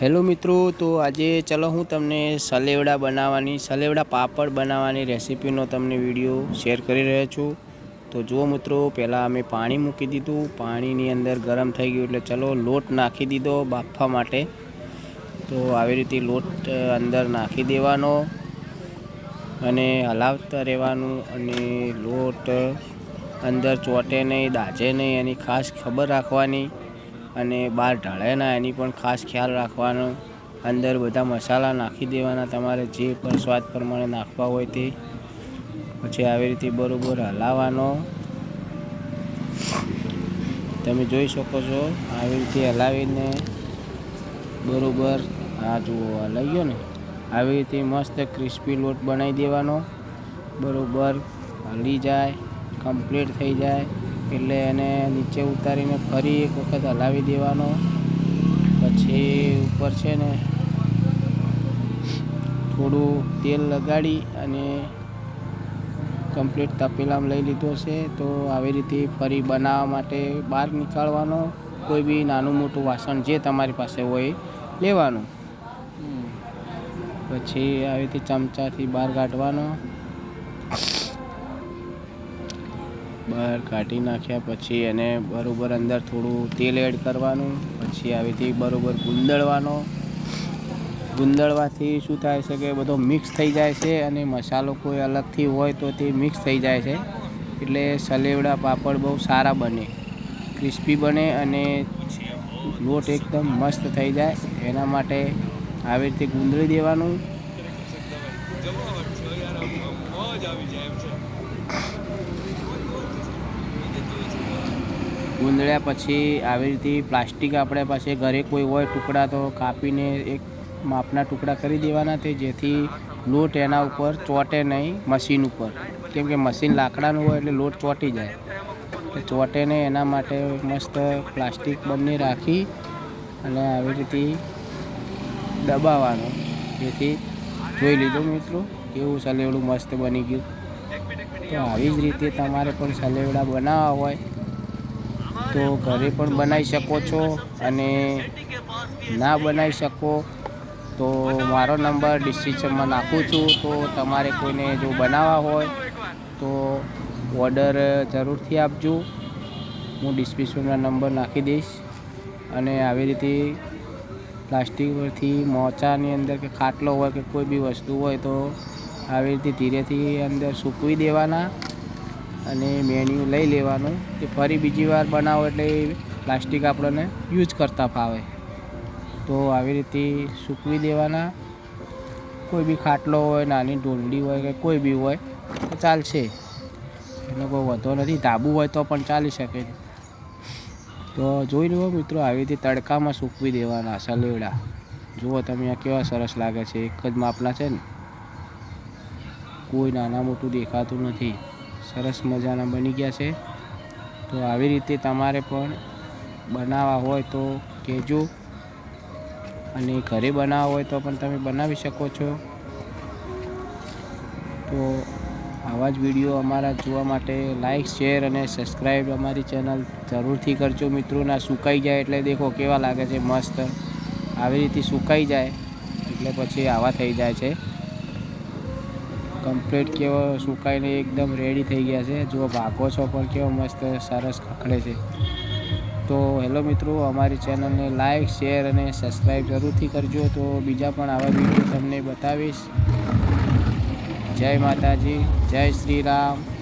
Hello મિત્રો, તો આજે ચલો હું તમને સલેવડા બનાવવાની, સલેવડા પાપડ બનાવવાની રેસીપીનો તમને વીડિયો શેર કરી રહ્યો છું. તો જુઓ મિત્રો, પહેલાં અમે પાણી મૂકી દીધું. પાણીની અંદર ગરમ થઈ ગયું એટલે ચલો લોટ નાખી દીધો બાફવા માટે. તો આવી રીતે લોટ અંદર નાખી દેવાનો અને હલાવતા રહેવાનું અને લોટ અંદર ચોટે નહીં, દાજે નહીં, એની ખાસ ખબર રાખવાની. અને બહાર ઢળે ના એની પણ ખાસ ખ્યાલ રાખવાનો. અંદર બધા મસાલા નાખી દેવાના, તમારે જે પણ સ્વાદ પ્રમાણે નાખવા હોય તે. પછી આવી રીતે બરાબર હલાવવાનો. તમે જોઈ શકો છો, આવી રીતે હલાવીને બરાબર, આ જુઓ હલાઈ ગયો ને. આવી રીતે મસ્ત ક્રિસ્પી લોટ બનાવી દેવાનો. બરાબર, હલી જાય કમ્પ્લીટ થઈ જાય. એટલે એને નીચે ઉતારીને ફરી એક વખત હલાવી દેવાનો. પછી ઉપર છે ને થોડું તેલ લગાડી અને કમ્પ્લીટ તપેલામાં લઈ લીધો છે. તો આવી રીતે ફરી બનાવવા માટે બહાર નીકાળવાનો. કોઈ બી નાનું મોટું વાસણ જે તમારી પાસે હોય લેવાનું. પછી આવી રીતે ચમચાથી બહાર કાઢવાનો. બહાર કાઢી નાખ્યા, પછી એને બરોબર અંદર થોડું તેલ એડ કરવાનું, પછી આવી રીતે બરોબર ગુંદળવાનો. ગુંદળવાથી શું થાય છે કે બધો મિક્સ થઈ જાય છે અને મસાલો કોઈ અલગથી હોય તો તે મિક્સ થઈ જાય છે. એટલે સલેવડા પાપડ બહુ સારા બને, ક્રિસ્પી બને અને લોટ એકદમ મસ્ત થઈ જાય. એના માટે આવી રીતે ગુંદળી દેવાનું. ગુંદળ્યા પછી આવી રીતે પ્લાસ્ટિક આપણે પાસે ઘરે કોઈ હોય ટુકડા તો કાપીને એક માપના ટુકડા કરી દેવાના તે જેથી લોટ એના ઉપર ચોંટે નહીં મશીન ઉપર. કેમ કે મશીન લાકડાનું હોય એટલે લોટ ચોંટી જાય. ચોંટે નહીં એના માટે મસ્ત પ્લાસ્ટિક બંને રાખી અને આવી રીતે દબાવવાનું. જેથી જોઈ લીધો મિત્રો, કેવું સલેવડું મસ્ત બની ગયું. તો આવી જ રીતે તમારે પણ સલેવડા બનાવવા હોય તો ઘરે પણ બનાવી શકો છો અને ના બનાવી શકો, તો મારો નંબર ડિસ્ક્રિપ્શનમાં નાખું છું. તો તમારે કોઈને જો બનાવવા હોય, તો ઓર્ડર જરૂરથી આપજો. હું ડિસ્ક્રિપ્શનમાં નંબર નાખી દઈશ. અને આવી રીતે પ્લાસ્ટિક પરથી મોચાની અંદર કે ખાટલો હોય કે કોઈ બી વસ્તુ હોય તો આવી રીતે ધીરેથી અંદર સૂકવી દેવાના. અને મેન્યુ લઈ લેવાનું કે ફરી બીજી વાર બનાવો એટલે પ્લાસ્ટિક આપણને યુઝ કરતા ફાવે. તો આવી રીતે સૂકવી દેવાના. કોઈ બી ખાટલો હોય, નાની ઢોલડી હોય કે કોઈ બી હોય, તો ચાલશે. એનો કોઈ વધો નથી. ધાબુ હોય તો પણ ચાલી શકે. તો જોઈ લો મિત્રો, આવી રીતે તડકામાં સૂકવી દેવાના સલેવડા જુઓ તમે આ કેવા સરસ લાગે છે. એક જ માપના છે ને. કોઈ નાના મોટું દેખાતું નથી. સરસ મજાના બની ગયા છે. તો આવી રીતે તમારે પણ બનાવવા હોય તો કહેજો. અને ઘરે બનાવવા હોય તો પણ તમે બનાવી શકો છો. તો આવા જ વીડિયો અમારા જોવા માટે લાઈક, શેર અને સબસ્ક્રાઈબ અમારી ચેનલ જરૂરથી કરજો મિત્રોના સુકાઈ જાય એટલે દેખો કેવા લાગે છે, મસ્ત. આવી રીતે સુકાઈ જાય એટલે પછી આવા થઈ જાય છે. કમ્પ્લીટ કેવો સુકાઈને એકદમ રેડી થઈ ગયા છે. જો ભાગો છો પણ કેવો મસ્ત, સરસ ખખડે છે. તો હેલો મિત્રો, અમારી ચેનલને લાઇક શેર અને સબસ્ક્રાઈબ જરૂરથી કરજો. તો બીજા પણ આવા વીડિયો તમને બતાવીશ. જય માતાજી, જય શ્રી રામ.